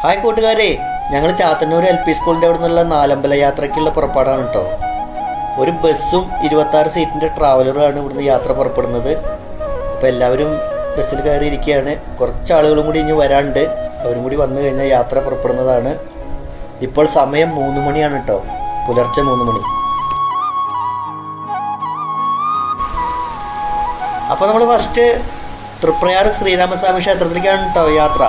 Hi കൂട്ടുകാരെ ഞങ്ങൾ Chathannoor L P സ്കൂളിന്റെ അവിടെ നിന്നുള്ള നാലമ്പല യാത്രയ്ക്കുള്ള പുറപ്പാടാണ് കേട്ടോ ഒരു ബസ്സും ഇരുപത്താറ് സീറ്റിന്റെ ട്രാവലറുമാണ് ഇവിടുന്ന് യാത്ര പുറപ്പെടുന്നത്. അപ്പോൾ എല്ലാവരും ബസ്സിൽ കയറിയിരിക്കുകയാണ് കുറച്ച് ആളുകളും കൂടി ഇനി വരാണ്ട് അവരും കൂടി വന്നു കഴിഞ്ഞാൽ യാത്ര പുറപ്പെടുന്നതാണ്. ഇപ്പോൾ സമയം മൂന്ന് മണിയാണ് കേട്ടോ പുലർച്ചെ മൂന്ന് മണി. അപ്പോൾ നമ്മൾ ഫസ്റ്റ് തൃപ്രയാർ ശ്രീരാമസ്വാമി ക്ഷേത്രത്തിലേക്കാണ് കേട്ടോ യാത്ര.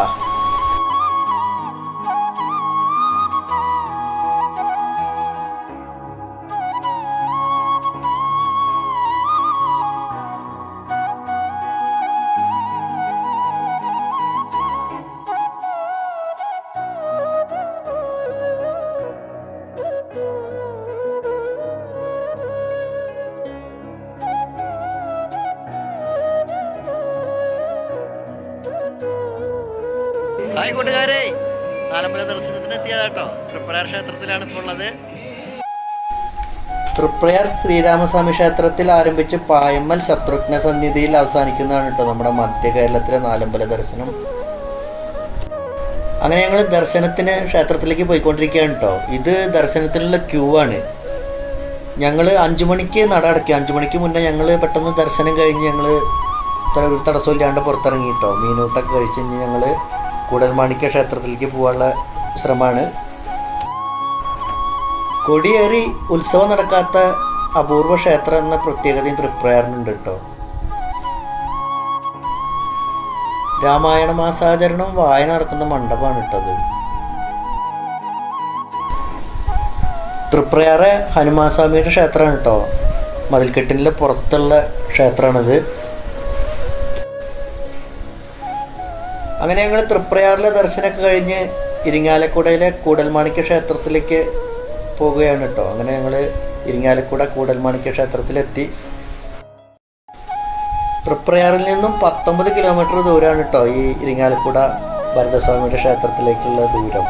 ഹായ് കൂട്ടുകാരെ. നാലമ്പല ദർശനത്തിന് എത്തിയതാട്ടോ. തൃപ്രയാർ ക്ഷേത്രത്തിലാണ് ഇപ്പോൾ ഉള്ളത്. തൃപ്രയാർ ശ്രീരാമസ്വാമി ക്ഷേത്രത്തിൽ ആരംഭിച്ച് പായമ്മൽ ശത്രുഘ്ന സന്നിധിയിൽ അവസാനിക്കുന്നതാണ് കേട്ടോ നമ്മുടെ മധ്യ കേരളത്തിലെ നാലമ്പല ദർശനം. അങ്ങനെ ഞങ്ങൾ ദർശനത്തിന് ക്ഷേത്രത്തിലേക്ക് പോയിക്കൊണ്ടിരിക്കുകയാണ് കേട്ടോ. ഇത് ദർശനത്തിനുള്ള ക്യൂ ആണ്. ഞങ്ങൾ അഞ്ചു മണിക്ക് നട അടയ്ക്കും. അഞ്ചു മണിക്ക് മുന്നേ ഞങ്ങൾ പെട്ടെന്ന് ദർശനം കഴിഞ്ഞ് ഞങ്ങൾ ഒരു തടസ്സമില്ലാണ്ട് പുറത്തിറങ്ങി കേട്ടോ. മീനൂട്ടൊക്കെ കഴിച്ച് ഞങ്ങൾ കൂടൽമാണിക്യ ക്ഷേത്രത്തിലേക്ക് പോകാനുള്ള ശ്രമമാണ്. കൊടിയേറി ഉത്സവം നടക്കാത്ത അപൂർവ ക്ഷേത്രം എന്ന പ്രത്യേകതയും തൃപ്രയാറിനുണ്ട് കേട്ടോ. രാമായണ മാസാചരണം വായന നടക്കുന്ന മണ്ഡപമാണ് ഇട്ടത് തൃപ്രയാറ് ഹനുമാൻ സ്വാമിയുടെ ക്ഷേത്രമാണ് കേട്ടോ. മതിൽക്കെട്ടിന്റെ പുറത്തുള്ള ക്ഷേത്രമാണിത്. അങ്ങനെ ഞങ്ങൾ തൃപ്രയാറിലെ ദർശനമൊക്കെ കഴിഞ്ഞ് ഇരിങ്ങാലക്കുടയിലെ കൂടൽമാണിക്യ ക്ഷേത്രത്തിലേക്ക് പോവുകയാണ് കേട്ടോ. അങ്ങനെ ഞങ്ങൾ ഇരിങ്ങാലക്കുട കൂടൽമാണിക്യ ക്ഷേത്രത്തിലെത്തി. തൃപ്രയാറിൽ നിന്നും പത്തൊമ്പത് കിലോമീറ്റർ ദൂരമാണ് കേട്ടോ ഈ ഇരിങ്ങാലക്കുട ഭരതസ്വാമിയുടെ ക്ഷേത്രത്തിലേക്കുള്ള ദൂരം.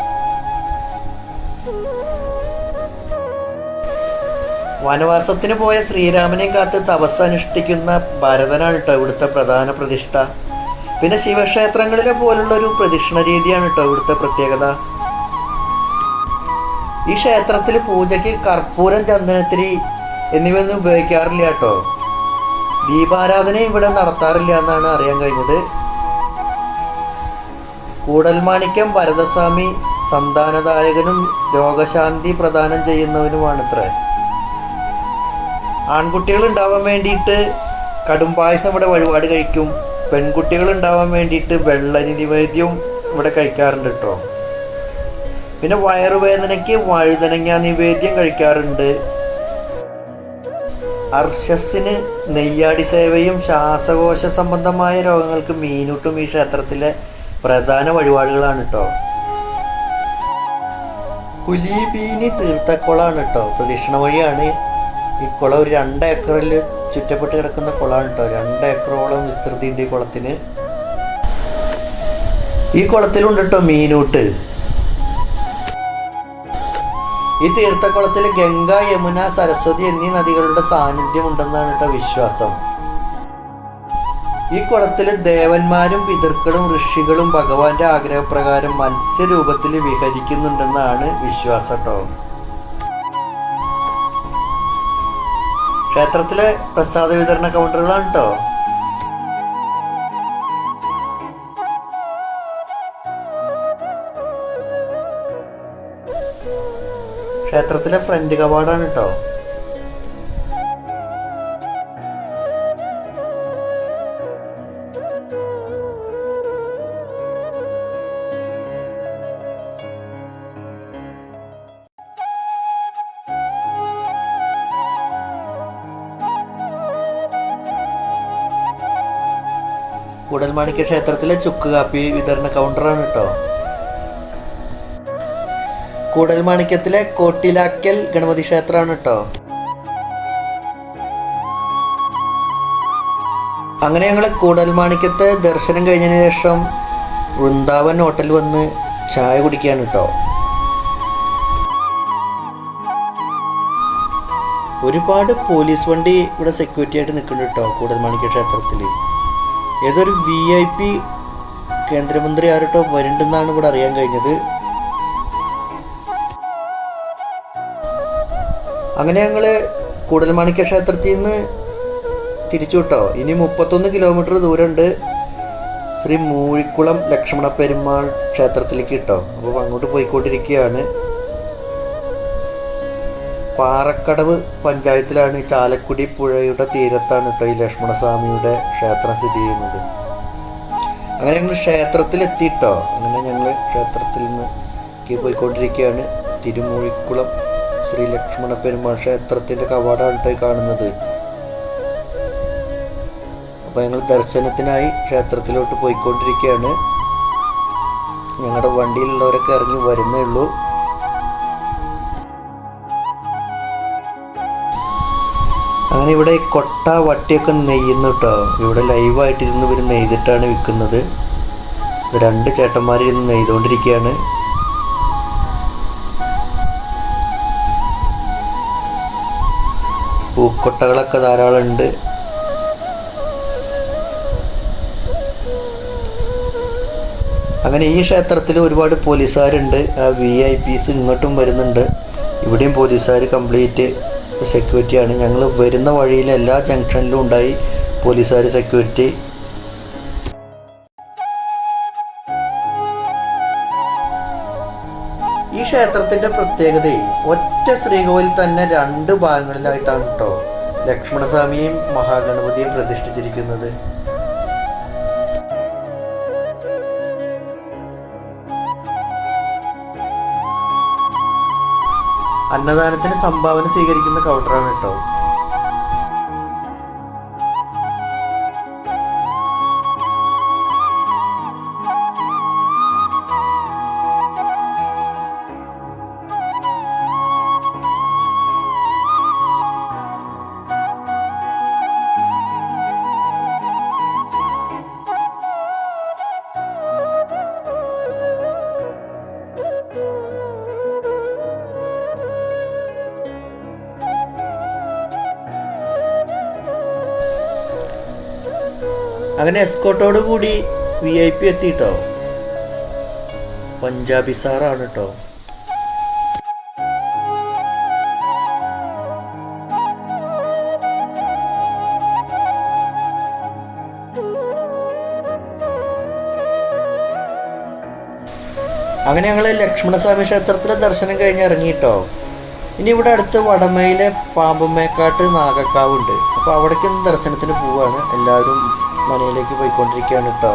വനവാസത്തിന് പോയ ശ്രീരാമനെയും കാത്ത് തപസ് അനുഷ്ഠിക്കുന്ന ഭരതനാണ് കേട്ടോ ഇവിടുത്തെ പ്രധാന പ്രതിഷ്ഠ. പിന്നെ ശിവക്ഷേത്രങ്ങളിലെ പോലുള്ള ഒരു പ്രദക്ഷിണ രീതിയാണ് കേട്ടോ ഇവിടുത്തെ പ്രത്യേകത. ഈ ക്ഷേത്രത്തിൽ പൂജയ്ക്ക് കർപ്പൂരം ചന്ദനത്തിരി എന്നിവയൊന്നും ഉപയോഗിക്കാറില്ല കേട്ടോ ദീപാരാധന ഇവിടെ നടത്താറില്ല എന്നാണ് അറിയാൻ കഴിഞ്ഞത്. കൂടൽമാണിക്യം ഭരതസ്വാമി സന്താനദായകനും രോഗശാന്തി പ്രദാനം ചെയ്യുന്നവനുമാണത്രേ. ആൺകുട്ടികൾ ഉണ്ടാവാൻ വേണ്ടിയിട്ട് കടുംപായസം ഇവിടെ വഴിപാട് കഴിക്കും. പെൺകുട്ടികൾ ഉണ്ടാവാൻ വേണ്ടിയിട്ട് വെള്ളരി നിവേദ്യവും ഇവിടെ കഴിക്കാറുണ്ട് കേട്ടോ പിന്നെ വയറുവേദനയ്ക്ക് വഴുതനങ്ങ നിവേദ്യം കഴിക്കാറുണ്ട്. അർഷസിന് നെയ്യാടി സേവയും ശ്വാസകോശ സംബന്ധമായ രോഗങ്ങൾക്ക് മീനൂട്ടും ഈ ക്ഷേത്രത്തിലെ പ്രധാന വഴിപാടുകളാണ് കേട്ടോ കുലീബീനി തീർത്ഥക്കുളമാണ് കേട്ടോ പ്രദക്ഷിണ വഴിയാണ്. ഈ കുളം ഒരു രണ്ട് ഏക്കറിൽ ചുറ്റപ്പെട്ട് കിടക്കുന്ന കുളമാണ് കേട്ടോ രണ്ട് ഏക്കറോളം വിസ്തൃതിയുണ്ട് ഈ കുളത്തിന്. ഈ കുളത്തിലുണ്ട് കേട്ടോ മീനൂട്ട്. ഈ തീർത്ഥക്കുളത്തിൽ ഗംഗ യമുന സരസ്വതി എന്നീ നദികളുടെ സാന്നിധ്യം ഉണ്ടെന്നാണ് കേട്ടോ വിശ്വാസം. ഈ കുളത്തിൽ ദേവന്മാരും പിതൃക്കളും ഋഷികളും ഭഗവാന്റെ ആഗ്രഹപ്രകാരം മത്സ്യരൂപത്തിൽ വിഹരിക്കുന്നുണ്ടെന്നാണ് വിശ്വാസം കേട്ടോ ക്ഷേത്രത്തിലെ പ്രസാദ വിതരണ കൗണ്ടറുകളാണ് കേട്ടോ ക്ഷേത്രത്തിലെ ഫ്രണ്ട് കവാടാണ് കേട്ടോ കൂടൽമാണിക്യ ക്ഷേത്രത്തിലെ ചുക്ക് കാപ്പി വിതരണ കൗണ്ടറാണ് കേട്ടോ. കൂടൽമാണിക്യത്തിലെ കോട്ടിലാക്കൽ ഗണപതി ക്ഷേത്രമാണ് കേട്ടോ. അങ്ങനെ ഞങ്ങൾ കൂടൽമാണിക്യത്തെ ദർശനം കഴിഞ്ഞതിന് ശേഷം വൃന്ദാവൻ ഹോട്ടൽ വന്ന് ചായ കുടിക്കുകയാണ് കേട്ടോ. ഒരുപാട് പോലീസ് വണ്ടി ഇവിടെ സെക്യൂരിറ്റി ആയിട്ട് നിൽക്കുന്നുണ്ട് കേട്ടോ കൂടൽമാണിക്യ ക്ഷേത്രത്തിൽ ഏതൊരു വി ഐ പി കേന്ദ്രമന്ത്രി ആരട്ടോ വരുന്നുണ്ടെന്നാണ് ഇവിടെ അറിയാൻ കഴിഞ്ഞത്. അങ്ങനെ ഞങ്ങൾ കൂടൽമാണിക്യ ക്ഷേത്രത്തിൽ നിന്ന് തിരിച്ചു ഇനി മുപ്പത്തൊന്ന് കിലോമീറ്റർ ദൂരമുണ്ട്. ശ്രീ മൂഴിക്കുളം ലക്ഷ്മണ പെരുമാൾ ക്ഷേത്രത്തിലേക്ക് കിട്ടോ. അപ്പോൾ അങ്ങോട്ട് പോയിക്കൊണ്ടിരിക്കുകയാണ്. പാറക്കടവ് പഞ്ചായത്തിലാണ് ചാലക്കുടി പുഴയുടെ തീരത്താണ് കേട്ടോ ഈ ലക്ഷ്മണസ്വാമിയുടെ ക്ഷേത്രം സ്ഥിതി ചെയ്യുന്നത്. അങ്ങനെ ഞങ്ങൾ ക്ഷേത്രത്തിൽ എത്തിയിട്ടോ അങ്ങനെ ഞങ്ങൾ ക്ഷേത്രത്തിൽ നിന്ന് ക്ക് പോയിക്കൊണ്ടിരിക്കുകയാണ് തിരുമൂഴിക്കുളം ശ്രീ ലക്ഷ്മണ പെരുമാൾ ക്ഷേത്രത്തിന്റെ കവാടമാണ് കേട്ടോ കാണുന്നത്. അപ്പോൾ ഞങ്ങൾ ദർശനത്തിനായി ക്ഷേത്രത്തിലോട്ട് പോയിക്കൊണ്ടിരിക്കുകയാണ് ഞങ്ങളുടെ വണ്ടിയിലുള്ളവരൊക്കെ ഇറങ്ങി വരുന്നേ ഉള്ളൂ. അങ്ങനെ ഇവിടെ കൊട്ട വട്ടിയൊക്കെ നെയ്യുന്നു കേട്ടോ ഇവിടെ ലൈവായിട്ടിരുന്ന് ഇവർ നെയ്തിട്ടാണ് വിൽക്കുന്നത്. രണ്ട് ചേട്ടന്മാർ ഇരുന്ന് നെയ്തുകൊണ്ടിരിക്കുകയാണ് പൂക്കൊട്ടകളൊക്കെ ധാരാളം ഉണ്ട്. അങ്ങനെ ഈ ക്ഷേത്രത്തിൽ ഒരുപാട് പോലീസുകാരുണ്ട്. ആ വി ഐ പീസ് ഇങ്ങോട്ടും വരുന്നുണ്ട്. ഇവിടെയും പോലീസുകാർ കംപ്ലീറ്റ് സെക്യൂരിറ്റിയാണ് ഞങ്ങൾ വരുന്ന വഴിയിൽ എല്ലാ ജംഗ്ഷനിലും ഉണ്ടായി പോലീസുകാർ സെക്യൂരിറ്റി ഈ ക്ഷേത്രത്തിന്റെ പ്രത്യേകത ഒറ്റ ശ്രീകോവിൽ തന്നെ രണ്ട് ഭാഗങ്ങളിലായിട്ടാണ് കേട്ടോ ലക്ഷ്മണസ്വാമിയും മഹാഗണപതിയും പ്രതിഷ്ഠിച്ചിരിക്കുന്നത്. അന്നദാനത്തിന് സംഭാവന സ്വീകരിക്കുന്ന കൗണ്ടറാണ് കേട്ടോ. അങ്ങനെ എസ്കോട്ടോട് കൂടി വി ഐ പി എത്തിട്ടോ? പഞ്ചാബി സാറാണ് കേട്ടോ അങ്ങനെ ഞങ്ങൾ ലക്ഷ്മണസ്വാമി ക്ഷേത്രത്തിലെ ദർശനം കഴിഞ്ഞ് ഇറങ്ങിയിട്ടോ ഇനി ഇവിടെ അടുത്ത് വടമയിലെ പാമ്പുമേക്കാട്ട് നാഗക്കാവുണ്ട്. അപ്പോൾ അവിടേക്കൊന്ന് ദർശനത്തിന് പോവാണ്. എല്ലാവരും മനയിലേക്ക് പോയിക്കൊണ്ടിരിക്കുകയാണ് കേട്ടോ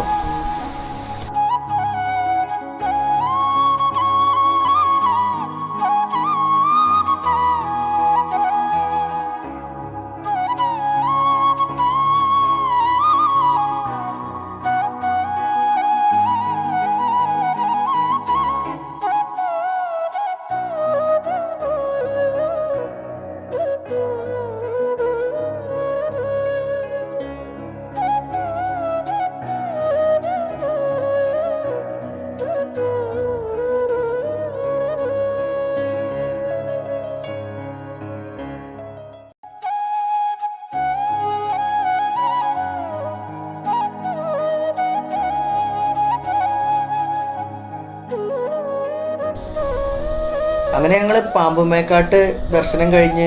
അങ്ങനെ ഞങ്ങൾ പാമ്പുമേക്കാട്ട് ദർശനം കഴിഞ്ഞ്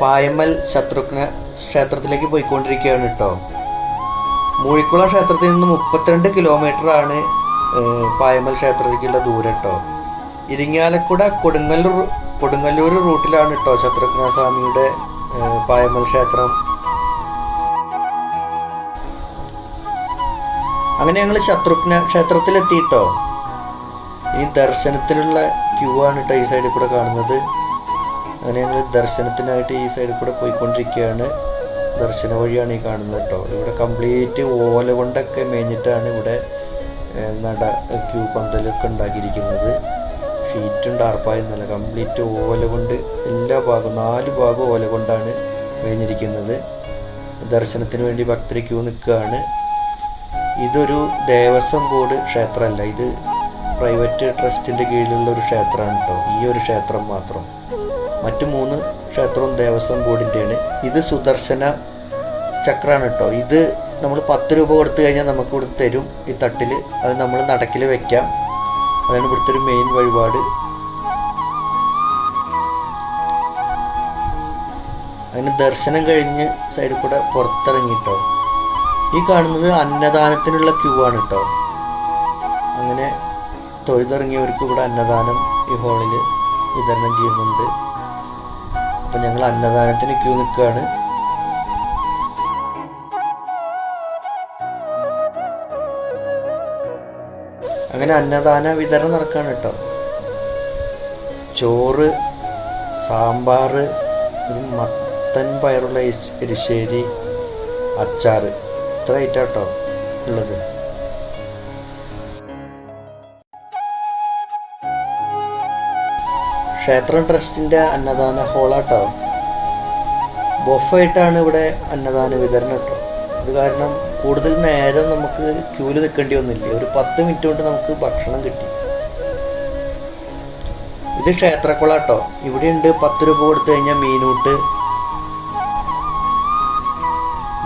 പായമ്മൽ ശത്രുഘ്ന ക്ഷേത്രത്തിലേക്ക് പോയിക്കൊണ്ടിരിക്കുകയാണ് കേട്ടോ. മൂഴിക്കുള ക്ഷേത്രത്തിൽ നിന്ന് മുപ്പത്തിരണ്ട് കിലോമീറ്റർ ആണ് ഏഹ്, പായമ്മൽ ക്ഷേത്രത്തിലേക്കുള്ള ദൂരം കേട്ടോ. ഇരിങ്ങാലക്കുട കൊടുങ്ങല്ലൂർ കൊടുങ്ങല്ലൂർ റൂട്ടിലാണ് കേട്ടോ ശത്രുഘ്ന സ്വാമിയുടെ പായമ്മൽ ക്ഷേത്രം. അങ്ങനെ ഞങ്ങൾ ശത്രുഘ്ന ക്ഷേത്രത്തിലെത്തിയിട്ടോ ഇനി ദർശനത്തിനുള്ള ക്യൂ ആണ് കേട്ടോ ഈ സൈഡിൽ കൂടെ കാണുന്നത്. അങ്ങനെ ഞങ്ങൾ ദർശനത്തിനായിട്ട് ഈ സൈഡിൽ കൂടെ പോയിക്കൊണ്ടിരിക്കുകയാണ് ദർശന വഴിയാണ് ഈ കാണുന്നത് കേട്ടോ ഇവിടെ കംപ്ലീറ്റ് ഓല കൊണ്ടൊക്കെ മേഞ്ഞിട്ടാണ് ഇവിടെ നട ക്യൂ പന്തലൊക്കെ ഉണ്ടാക്കിയിരിക്കുന്നത്. ഷീറ്റും ടാർപ്പായൊന്നുമല്ല കംപ്ലീറ്റ് ഓല കൊണ്ട് എല്ലാ ഭാഗവും നാല് ഭാഗവും ഓല കൊണ്ടാണ് മേഞ്ഞിരിക്കുന്നത്. ദർശനത്തിന് വേണ്ടി ഭക്തർ ക്യൂ നിൽക്കുകയാണ് ഇതൊരു ദേവസ്വം ബോർഡ് ക്ഷേത്രമല്ല. ഇത് പ്രൈവറ്റ് ട്രസ്റ്റിന്റെ കീഴിലുള്ള ഒരു ക്ഷേത്രമാണ് കേട്ടോ ഈ ഒരു ക്ഷേത്രം മാത്രം. മറ്റു മൂന്ന് ക്ഷേത്രവും ദേവസ്വം ബോർഡിന്റെയാണ് ഇത് സുദർശന ചക്രമാണ് കേട്ടോ ഇത് നമ്മൾ പത്ത് രൂപ കൊടുത്തു കഴിഞ്ഞാൽ നമുക്ക് ഇവിടെ തരും. ഈ തട്ടിൽ അത് നമ്മൾ നടക്കിൽ വെക്കാം. അതാണ് ഇവിടുത്തെ ഒരു മെയിൻ വഴിപാട്. അതിന് ദർശനം കഴിഞ്ഞ് സൈഡിൽ കൂടെ പുറത്തിറങ്ങിട്ടോ ഈ കാണുന്നത് അന്നദാനത്തിനുള്ള ക്യൂ ആണ് കേട്ടോ അങ്ങനെ തൊഴുതിറങ്ങിയവർക്ക് ഇവിടെ അന്നദാനം ഈ ഹോളിൽ വിതരണം ചെയ്യുന്നുണ്ട്. അപ്പം ഞങ്ങൾ അന്നദാനത്തിന് ക്യൂ നിൽക്കുകയാണ്. അങ്ങനെ അന്നദാന വിതരണം നടക്കുകയാണ് കേട്ടോ. ചോറ് സാമ്പാർ മത്തൻ പയറുള്ള എരിശ്- എരിശ്ശേരി അച്ചാർ ഇത്ര ഐറ്റാട്ടോ ഉള്ളത്. ക്ഷേത്രം ട്രസ്റ്റിന്റെ അന്നദാന ഹോളാട്ടോ. ബൊഫായിട്ടാണ് ഇവിടെ അന്നദാന വിതരണം കേട്ടോ. അത് കാരണം കൂടുതൽ നേരം നമുക്ക് ക്യൂൽ നിൽക്കേണ്ടി വന്നില്ല? ഒരു പത്ത് മിനിറ്റ് കൊണ്ട് നമുക്ക് ഭക്ഷണം കിട്ടി. ഇത് ക്ഷേത്രക്കുളാട്ടോ ഇവിടെ ഉണ്ട് പത്ത് രൂപ കൊടുത്തു കഴിഞ്ഞാൽ മീനൂട്ട്.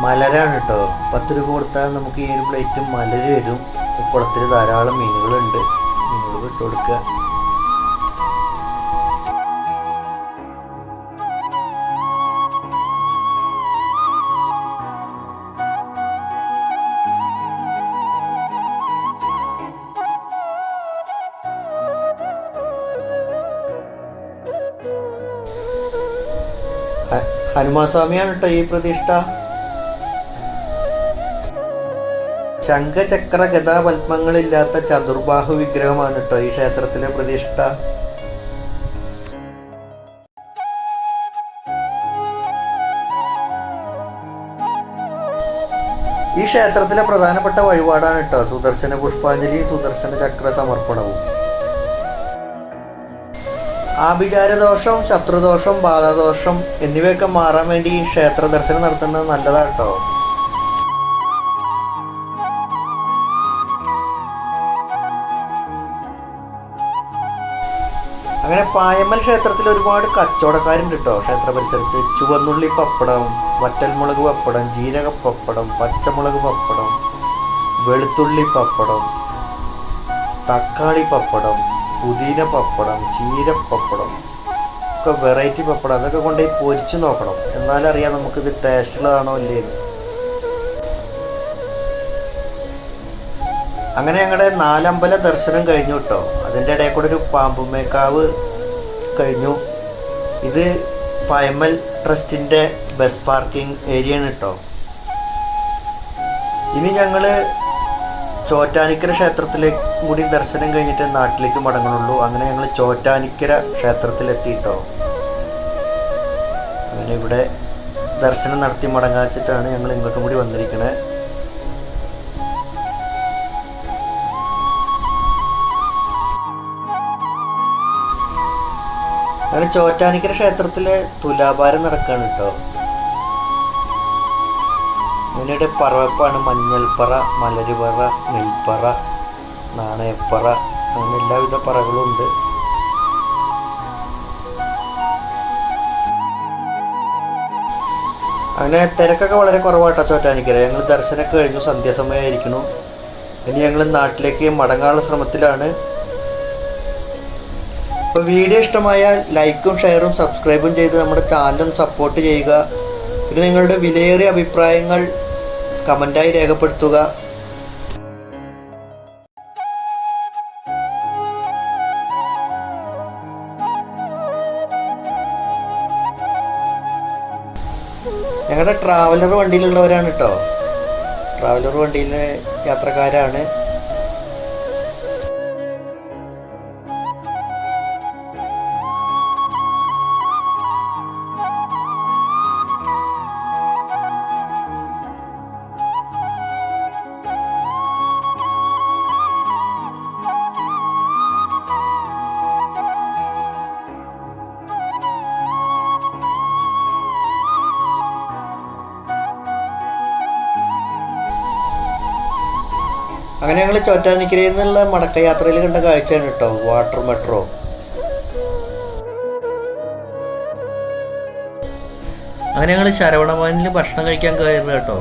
മലരാണ് കേട്ടോ. പത്ത് രൂപ കൊടുത്താൽ നമുക്ക് ഈ ഒരു പ്ലേറ്റ് മലര് വരും. കുളത്തിൽ ധാരാളം മീനുകളുണ്ട്. മീനുകൾ വിട്ടു കൊടുക്കുക. ഹ- ഹനുമാൻ സ്വാമിയാണ് കേട്ടോ ഈ പ്രതിഷ്ഠ. ശംഖചക്ര ഗതാപത്മങ്ങളില്ലാത്ത ചതുർബാഹു വിഗ്രഹമാണ് കേട്ടോ ഈ ക്ഷേത്രത്തിലെ പ്രതിഷ്ഠ. ഈ ക്ഷേത്രത്തിലെ പ്രധാനപ്പെട്ട വഴിപാടാണ് കേട്ടോ സുദർശന പുഷ്പാഞ്ജലിയും സുദർശന ചക്ര സമർപ്പണവും. ആഭിചാരദോഷം ശത്രുദോഷം ബാധാദോഷം എന്നിവയൊക്കെ മാറാൻ വേണ്ടി ഈ ക്ഷേത്ര ദർശനം നടത്തുന്നത് നല്ലതാട്ടോ. അങ്ങനെ പായമ്മൽ ക്ഷേത്രത്തിൽ ഒരുപാട് കച്ചവടക്കാരുണ്ട് കേട്ടോ ക്ഷേത്ര പരിസരത്ത് ചുവന്നുള്ളി പപ്പടം വറ്റൽമുളക് പപ്പടം ജീരക പപ്പടം പച്ചമുളക് പപ്പടം വെളുത്തുള്ളി പപ്പടം തക്കാളി പപ്പടം പുതിന പപ്പടം ചീര പപ്പടം ഒക്കെ വെറൈറ്റി പപ്പടം. അതൊക്കെ കൊണ്ടുപോയി പൊരിച്ച് നോക്കണം. എന്നാലേ അറിയാം നമുക്കിത് ടേസ്റ്റുള്ളതാണോ അല്ലേന്ന് അങ്ങനെ ഞങ്ങളുടെ നാലമ്പല ദർശനം കഴിഞ്ഞു കേട്ടോ. അതിന്റെ ഇടയിൽ കൂടെ ഒരു പാമ്പുമേക്കാവ് കഴിഞ്ഞു. ഇത് പയമൽ ട്രസ്റ്റിന്റെ ബസ് പാർക്കിംഗ് ഏരിയ ആണ് കേട്ടോ. ഇനി ഞങ്ങൾ ചോറ്റാനിക്കര ക്ഷേത്രത്തിലേക്ക് കൂടി ദർശനം കഴിഞ്ഞിട്ട് നാട്ടിലേക്ക് മടങ്ങണുള്ളൂ അങ്ങനെ ഞങ്ങൾ ചോറ്റാനിക്കര ക്ഷേത്രത്തിൽ എത്തിയിട്ടോ അങ്ങനെ ഇവിടെ ദർശനം നടത്തി മടങ്ങാച്ചിട്ടാണ് ഞങ്ങൾ ഇങ്ങോട്ടും കൂടി വന്നിരിക്കണേ. അങ്ങനെ ചോറ്റാനിക്കര ക്ഷേത്രത്തിലെ തുലാഭാരം നടക്കാണ് കേട്ടോ. ഇങ്ങനെയുടെ പറവപ്പാണ് മഞ്ഞൾപ്പറ മലരുപറ നെൽപ്പറ നാണയപ്പറ അങ്ങനെ എല്ലാവിധ പറകളും ഉണ്ട്. അങ്ങനെ തിരക്കൊക്കെ വളരെ കുറവാട്ടോ ചോറ്റാനിക്കര. ഞങ്ങൾ ദർശനമൊക്കെ കഴിഞ്ഞു സന്ധ്യാസമയമായിരിക്കുന്നു. ഇനി ഞങ്ങൾ നാട്ടിലേക്ക് മടങ്ങാനുള്ള ശ്രമത്തിലാണ്. അപ്പോൾ വീഡിയോ ഇഷ്ടമായാൽ ലൈക്കും ഷെയറും സബ്സ്ക്രൈബും ചെയ്ത് നമ്മുടെ ചാനലൊന്ന് സപ്പോർട്ട് ചെയ്യുക. പിന്നെ നിങ്ങളുടെ വിലയേറിയ അഭിപ്രായങ്ങൾ കമന്റായി രേഖപ്പെടുത്തുക. ഞങ്ങളുടെ ട്രാവലർ വണ്ടിയിലുള്ളവരാണ് കേട്ടോ ട്രാവലർ വണ്ടിയിലെ യാത്രക്കാരാണ്. അങ്ങനെ ഞങ്ങൾ ചോറ്റാനിക്കരയിൽ നിന്നുള്ള മടക്കയാത്രയിൽ കണ്ട കാഴ്ചയാണ് കേട്ടോ വാട്ടർ മെട്രോ. അങ്ങനെ ഞങ്ങൾ ശരവണഭവനിൽ ഭക്ഷണം കഴിക്കാൻ കയറുക കേട്ടോ.